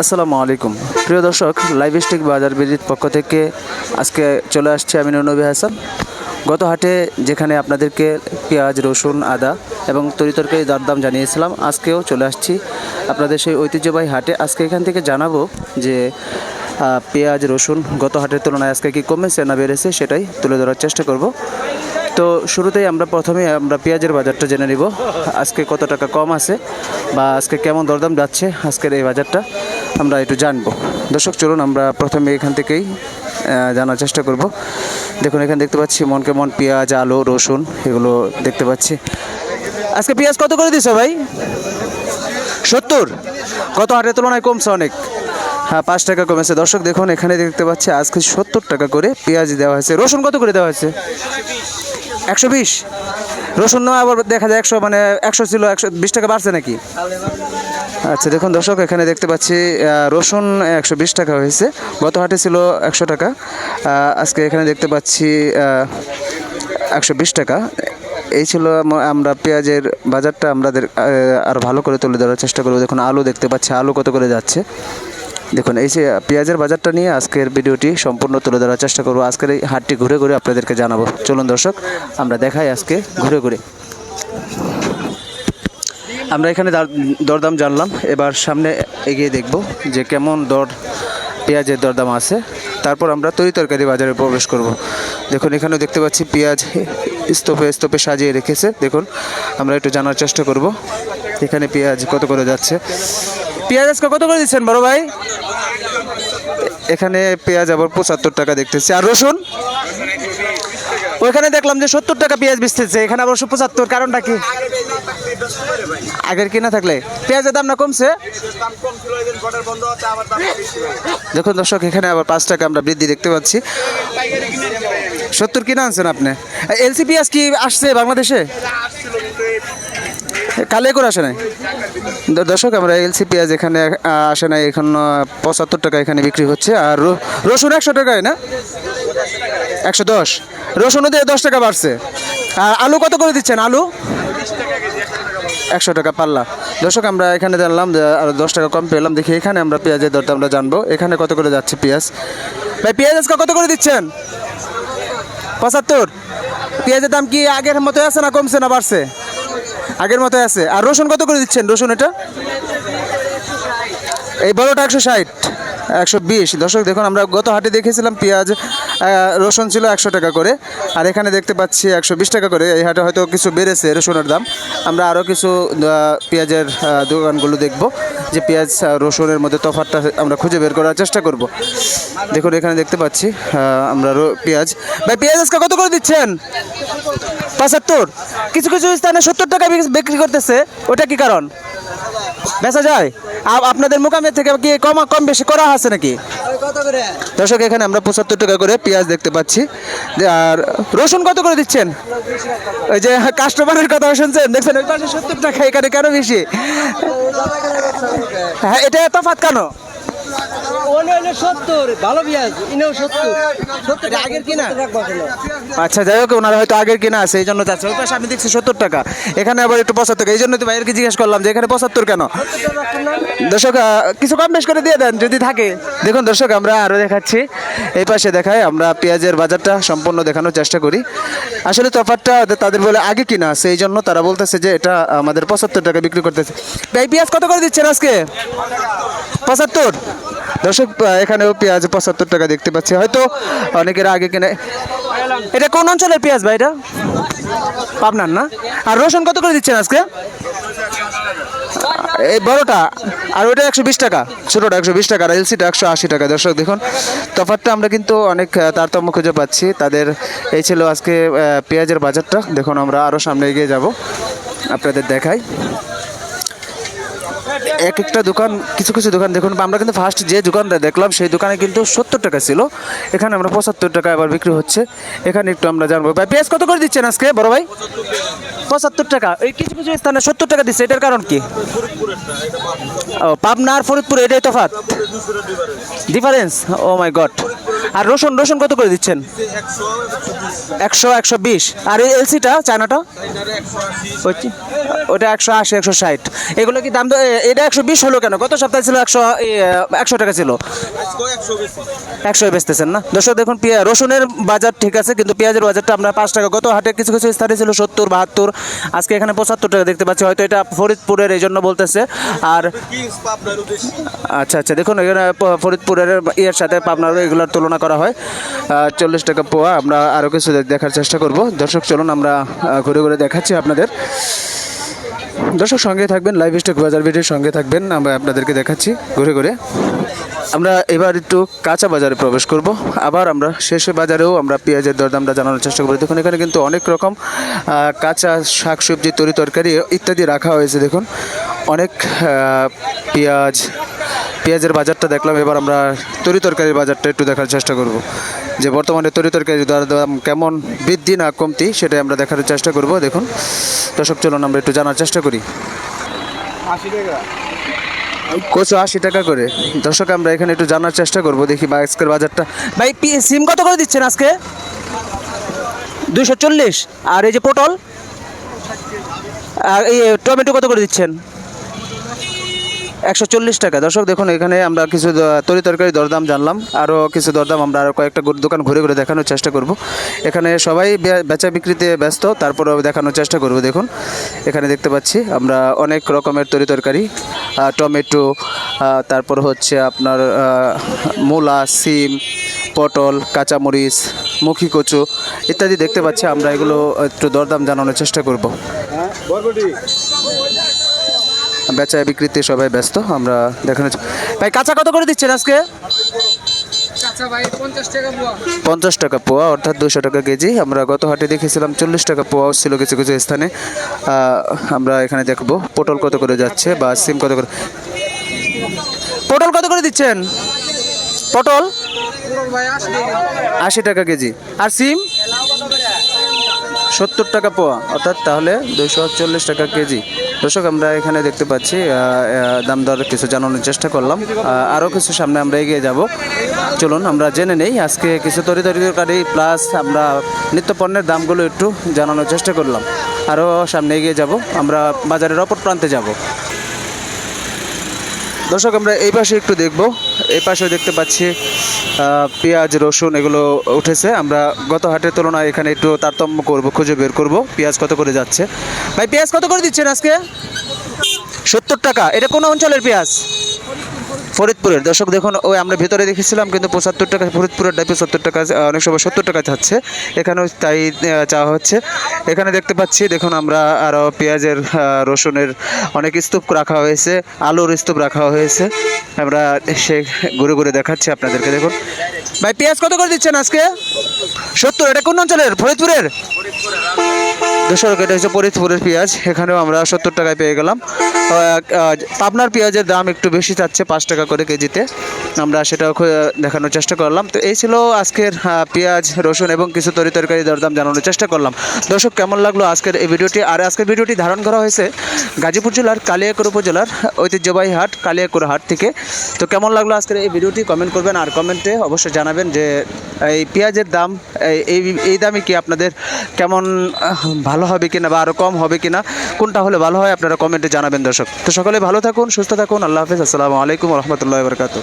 আসসালামু আলাইকুম। প্রিয় দর্শক, লাইভ স্টিক বাজার বিজিত পক্ষ থেকে আজকে চলে আসছে আমি নবী হাসান। গত হাটে যেখানে আপনাদেরকে পেঁয়াজ, রসুন, আদা এবং তরিতরকারি দরদাম জানিয়েছিলাম, আজকেও চলে আসছি আপনাদের সেই ঐতিহ্যবাহী হাটে। আজকে এখান থেকে জানাব যে পেঁয়াজ, রসুন গত হাটের তুলনায় আজকে কি কমেছে না বেড়েছে সেটাই তুলে ধরার চেষ্টা করব। তো শুরুতেই আমরা প্রথমে আমরা পেঁয়াজের বাজারটা জেনে নিব, আজকে কত টাকা কম আছে বা আজকে কেমন দরদাম যাচ্ছে আজকের এই বাজারটা। আমরা একটু জানব। দর্শক, চলুন আমরা প্রথমে এখান থেকেই জানার চেষ্টা করব। দেখুন, এখানে দেখতে পাচ্ছি মনকে মন পেঁয়াজ, আলু, রসুন, এগুলো দেখতে পাচ্ছি। আজকে পেঁয়াজ কত করে দিছো ভাই? সত্তর? কত হাটের তুলনায় কমছে অনেক? হ্যাঁ পাঁচ টাকা কমেছে। দর্শক, দেখুন, এখানে দেখতে পাচ্ছি আজকে সত্তর টাকা করে পেঁয়াজ দেওয়া হয়েছে। রসুন কত করে দেওয়া হয়েছে? একশো বিশ? রসুন আবার দেখা যায় একশো মানে একশো ছিল, একশো বিশ টাকা বাড়ছে নাকি? আচ্ছা দেখুন দর্শক, এখানে দেখতে পাচ্ছি রসুন একশো বিশ টাকা হয়েছে। গত হাটে ছিল একশো টাকা। আজকে এখানে দেখতে পাচ্ছি একশো বিশ টাকা। এই ছিল আমরা পেঁয়াজের বাজারটা আমাদের আরও ভালো করে তুলে ধরার চেষ্টা করব। দেখুন, আলু দেখতে পাচ্ছি, আলু কত করে যাচ্ছে। দেখুন, এই যে পেঁয়াজের বাজারটা নিয়ে আজকের ভিডিওটি সম্পূর্ণ তুলে ধরার চেষ্টা করব। আজকের এই হাটটি ঘুরে ঘুরে আপনাদেরকে জানাব। চলুন দর্শক, আমরা দেখাই আজকে ঘুরে ঘুরে। আমরা এখানে দার- দরদাম জানলাম। এবার সামনে এগিয়ে দেখব যে কেমন দর, পেঁয়াজের দরদাম আছে। তারপর আমরা তরি তরকারি বাজারে প্রবেশ করব। দেখুন, এখানেও দেখতে পাচ্ছি পেঁয়াজ স্তূপে স্তূপে সাজিয়ে রেখেছে। দেখুন, আমরা একটু জানার চেষ্টা করব এখানে পেঁয়াজ কত করে যাচ্ছে। পেঁয়াজ আজকে কত করে দিচ্ছেন বড় ভাই? এখানে পেঁয়াজ আবার পঁচাত্তর টাকা দেখতেছি। আর রসুন? ওইখানে দেখলাম যে সত্তর টাকা পেঁয়াজ বেচতেছে, এখানে আবার পঁচাত্তর, কারণটা কি? আগের কিনা থাকলে। পেঁয়াজের দাম না কমছে? দেখুন দর্শক, এখানে আবার পাঁচ টাকা আমরা বৃদ্ধি দেখতে পাচ্ছি। সত্তর কিনা আনছেন আপনি? এলসি পেঁয়াজ কি আসছে বাংলাদেশে? কালে করে আসে নাই? দর্শক, আমরা এলসি পেঁয়াজ এখানে আসে নাই, এখন পঁচাত্তর টাকা এখানে বিক্রি হচ্ছে। আর রসুন একশো টাকায়, না? একশো দশ। রসুনও দিয়ে দশ টাকা বাড়ছে। আর আলু কত করে দিচ্ছেন? আলু? একশো টাকা পাল্লা। দর্শক, আমরা এখানে জানলাম যে আরও দশ টাকা কম পেলাম। দেখি এখানে আমরা পেঁয়াজের দরটা আমরা জানব। এখানে কত করে যাচ্ছে পেঁয়াজ? ভাই, পেঁয়াজ আজকে কত করে দিচ্ছেন? পঁচাত্তর। পেঁয়াজের দাম কি আগের মতো আছে না কমছে না বাড়ছে? আগের মতো আছে। আর রসুন কত করে দিচ্ছেন? রসুন এটা? এই বড়টা একশো ষাট। একশো বিশ। দর্শক, দেখুন, আমরা গত হাটে দেখেছিলাম পেঁয়াজ রসুন ছিল একশো টাকা করে, আর এখানে দেখতে পাচ্ছি একশো বিশ টাকা করে। এই হাটে হয়তো কিছু বেড়েছে রসুনের দাম। আমরা আরও কিছু পেঁয়াজের দোকানগুলো দেখব, যে পেঁয়াজ রসুনের মধ্যে তফাতটা আমরা খুঁজে বের করার চেষ্টা করব। দেখুন, এখানে দেখতে পাচ্ছি আমরা পেঁয়াজ। ভাই, পেঁয়াজ আজকে কত করে দিচ্ছেন? পঁচাত্তর। কিছু কিছু স্থানে সত্তর টাকা বিক- বিক্রি করতেছে, ওটা কি কারণ? বেচা যায়? আপ- আপনাদের মোকামের থেকে কি কম কম বেশি করা আছে নাকি? দর্শক, এখানে আমরা পঁচাত্তর টাকা করে পেঁয়াজ দেখতে পাচ্ছি। আর রসুন কত করে দিচ্ছেন? ওই যে কাস্টমারের কথা শুনছেন? দেখছেন, ওই পাশে সত্তর টাকা, এখানে কেন বেশি? হ্যাঁ এটা তফাৎ কেন? সত্তর, ভালো পেঁয়াজ, ইনেও সত্তর। সত্তর আগের কিনা? আচ্ছা যাই হোক, ওনারা হয়তো আগের কিনা আছে এই জন্য চাচ্ছে। ওই পাশে আমি দেখছি সত্তর টাকা। এখানে আবার একটু পঁচাত্তর এই জন্য তো ভাইয়েরকে জিজ্ঞেস করলাম যে এখানে পঁচাত্তর কেন? দর্শক কিছু কম বেশ করে দিয়ে দেন, যদি থাকে। দেখুন দর্শক, আমরা আরও দেখাচ্ছি। এই পাশে দেখায়, আমরা পেঁয়াজের বাজারটা সম্পূর্ণ দেখানোর চেষ্টা করি। আসলে তফাতটা তাদের বলে আগে কিনা আছে এই জন্য তারা বলতেছে যে এটা আমাদের পঁচাত্তর টাকা বিক্রি করতেছে। ভাই, পেঁয়াজ কত করে দিচ্ছেন আজকে? পঁচাত্তর? দর্শক এখানেও পেঁয়াজ পঁচাত্তর টাকা দেখতে পাচ্ছি। হয়তো অনেকের আগে কিনে এটা কোন অঞ্চলের পেঁয়াজ ভাই এটা? পাবনার না? আর রসুন কত করে দিচ্ছেন আজকে? এই বড়টা। আর ওটা একশো বিশ টাকা, ছোটোটা একশো বিশ টাকা, আর এলসিটা একশো আশি টাকা। দর্শক, দেখুন তফাতটা আমরা কিন্তু অনেক তারতম্য খুঁজে পাচ্ছি। তাদের, এই ছিল আজকে পেঁয়াজের বাজারটা। দেখুন, আমরা আরও সামনে এগিয়ে যাব। আপনাদের দেখাই। এক একটা দোকান, কিছু কিছু দোকান দেখুন আমরা কিন্তু ফার্স্ট যে দোকানটা দেখলাম, সেই দোকানে কিন্তু সত্তর টাকা ছিল। এখানে আমরা পঁচাত্তর টাকা আবার বিক্রি হচ্ছে। এখানে একটু আমরা জানব। ভাই, পেঁয়াজ কত করে দিচ্ছেন আজকে, বড় ভাই? পঁচাত্তর টাকা। এই কিছু কিছু স্থানে সত্তর টাকা দিচ্ছে, এটার কারণ কি? ও, পাবনা আর ফরিদপুর, এটাই তফাৎ। ডিফারেন্স ও মাই গড আর রসুন রসুন কত করে দিচ্ছেন? একশো একশো বিশ। আর এই এলসিটা, চায়নাটা? ওটা একশো আশি, একশো ষাট। এগুলো কি দাম এটা একশো বিশ হলো কেন? গত সপ্তাহে ছিল একশো একশো টাকা ছিল। একশো বেচতেছেন না? দর্শক দেখুন রসুনের বাজার ঠিক আছে, কিন্তু পেঁয়াজের বাজারটা আমরা পাঁচ টাকা। গত হাটে কিছু কিছু স্থানে ছিল সত্তর, বাহাত্তর। আজকে এখানে পঁচাত্তর টাকা দেখতে পাচ্ছি, হয়তো এটা ফরিদপুরের, এই জন্য বলতেছে। আর আচ্ছা আচ্ছা দেখুন, এখানে ফরিদপুরের ইয়ের সাথে পাবনার এগুলোর তুলনা করা হয়। চল্লিশ টাকা পোয়া, আমরা আরও কিছু দেখার চেষ্টা করব। দর্শক, চলুন, আমরা ঘুরে ঘুরে দেখাচ্ছি আপনাদের। দর্শক, সঙ্গে থাকবেন লাইভ স্টক বাজার ভিডিওর সঙ্গে থাকবেন। আমরা আপনাদেরকে দেখাচ্ছি ঘুরে ঘুরে। আমরা এবার একটু কাঁচা বাজারে প্রবেশ করব। আবার আমরা শেষে বাজারেও আমরা পেঁয়াজের দরদামটা জানানোর চেষ্টা করি দেখুন, এখানে কিন্তু অনেক রকম কাঁচা শাকসবজি তরি তরকারি ইত্যাদি রাখা হয়েছে। দেখুন, অনেক পেঁয়াজ পেঁয়াজের বাজারটা দেখলাম, এবার আমরা তরি তরকারির বাজারটা একটু দেখার চেষ্টা করব। যে বর্তমানে তরি তরকারির দাম কেমন, বৃদ্ধি না কমতি, সেটাই আমরা দেখার চেষ্টা করব, দেখুন। দর্শক, চলুন আমরা একটু জানার চেষ্টা করি। কচু আশি টাকা করে। দর্শক, আমরা এখানে একটু জানার চেষ্টা করব, দেখি বা আজকের বাজারটা। ভাই সিম কত করে দিচ্ছেন আজকে? দুশো চল্লিশ। আর এই যে পটল? আর এই টমেটো কত করে দিচ্ছেন? একশো চল্লিশ টাকা। দর্শক, দেখুন, এখানে আমরা কিছু তরি তরকারি দরদাম জানলাম। আরও কিছু দরদাম আমরা আরও কয়েকটা দোকান ঘুরে ঘুরে দেখানোর চেষ্টা করব। এখানে সবাই বেচা বিক্রিতে ব্যস্ত, তারপরেও দেখানোর চেষ্টা করব, দেখুন। এখানে দেখতে পাচ্ছি, আমরা অনেক রকমের তরি তরকারি টমেটো তারপর হচ্ছে আপনার মূলা, সিম, পটল, কাঁচামরিচ, মুখি কচু ইত্যাদি দেখতে পাচ্ছি। আমরা এগুলো একটু দরদাম জানানোর চেষ্টা করব। বেচা বিক্রিতে সবাই ব্যস্ত আমরা দেখানো ভাই কাঁচা কত করে দিচ্ছেন আজকে? পঞ্চাশ টাকা পোয়া। অর্থাৎ দুশো টাকা কেজি। আমরা গত হাটে দেখেছিলাম চল্লিশ টাকা পোয়াও ছিল কিছু কিছু স্থানে। আমরা এখানে দেখব পটল কত করে যাচ্ছে বা সিম কত করে পটল কত করে দিচ্ছেন? পটল? ভাই আশি টাকা কেজি। আর সিম? সত্তর টাকা পোয়া অর্থাৎ তাহলে দুইশো চল্লিশ টাকা কেজি। দর্শক, আমরা এখানে দেখতে পাচ্ছি দাম দর কিছু জানানোর চেষ্টা করলাম। আরও কিছু সামনে আমরা এগিয়ে যাব। চলুন, আমরা জেনে নেই, আজকে কিছু তরি তরিকারি প্লাস আমরা নিত্য পণ্যের দামগুলো একটু জানানোর চেষ্টা করলাম। আরও সামনে এগিয়ে যাব, আমরা বাজারের অপর প্রান্তে যাব। দর্শক, আমরা এই পাশে একটু দেখব। এই পাশে দেখতে পাচ্ছি পেঁয়াজ, রসুন এগুলো উঠেছে। আমরা গত হাটের তুলনায় এখানে একটু তারতম্য করব, খুঁজে বের করব। পেঁয়াজ কত করে যাচ্ছে? ভাই, পেঁয়াজ কত করে দিচ্ছেন আজকে? সত্তর টাকা। এটা কোন অঞ্চলের পেঁয়াজ? ফরিদপুরের। দর্শক দেখুন, ওই আমরা ভেতরে দেখেছিলাম কিন্তু পঁচাত্তর টাকা, ফরিদপুরের ডাইপে সত্তর টাকা অনেক সময় সত্তর টাকা চাচ্ছে এখানেও তাই চাওয়া হচ্ছে। এখানে দেখতে পাচ্ছি, দেখুন আমরা আরও পেঁয়াজের রসুনের অনেক স্তূপ রাখা হয়েছে, আলুর স্তূপ রাখা হয়েছে। আমরা সে ঘুরে ঘুরে দেখাচ্ছি আপনাদেরকে, দেখুন। ভাই, পেঁয়াজ কত করে দিচ্ছেন আজকে? সত্তর এটা কোন অঞ্চলের? ফরিদপুরের? দর্শক, এটা হচ্ছে ফরিদপুরের পেঁয়াজ। এখানেও আমরা সত্তর টাকায় পেয়ে গেলাম। পাবনার পেঁয়াজের দাম একটু বেশি চাচ্ছে, পাঁচ টাকা করে কেজিতে। আমরা সেটাও দেখানোর চেষ্টা করলাম। তো এই ছিল আজকের পেঁয়াজ, রসুন এবং কিছু তরি তরকারি দরদাম জানানোর চেষ্টা করলাম। দর্শক, কেমন লাগল আজকের এই ভিডিওটি? আর আজকের ভিডিওটি ধারণ করা হয়েছে গাজীপুর জেলার কালিয়াকুর উপজেলার ঐতিহ্যবাহী হাট, কালিয়াকুর হাট থেকে। তো কেমন লাগল আজকের এই ভিডিওটি? কমেন্ট করবেন। আর কমেন্টে অবশ্যই জানাবেন যে এই পেঁয়াজের দাম এই- এই দামে কি আপনাদের কেমন ভালো হবে কিনা বা আরও কম হবে কিনা, কোনটা হলে ভালো হয় আপনারা কমেন্টে জানাবেন দর্শক। তো সকলে ভালো থাকুন, সুস্থ থাকুন, আল্লাহ হাফিজ, আসসালামু আলাইকুম রহমতুল্লাহ বরকাত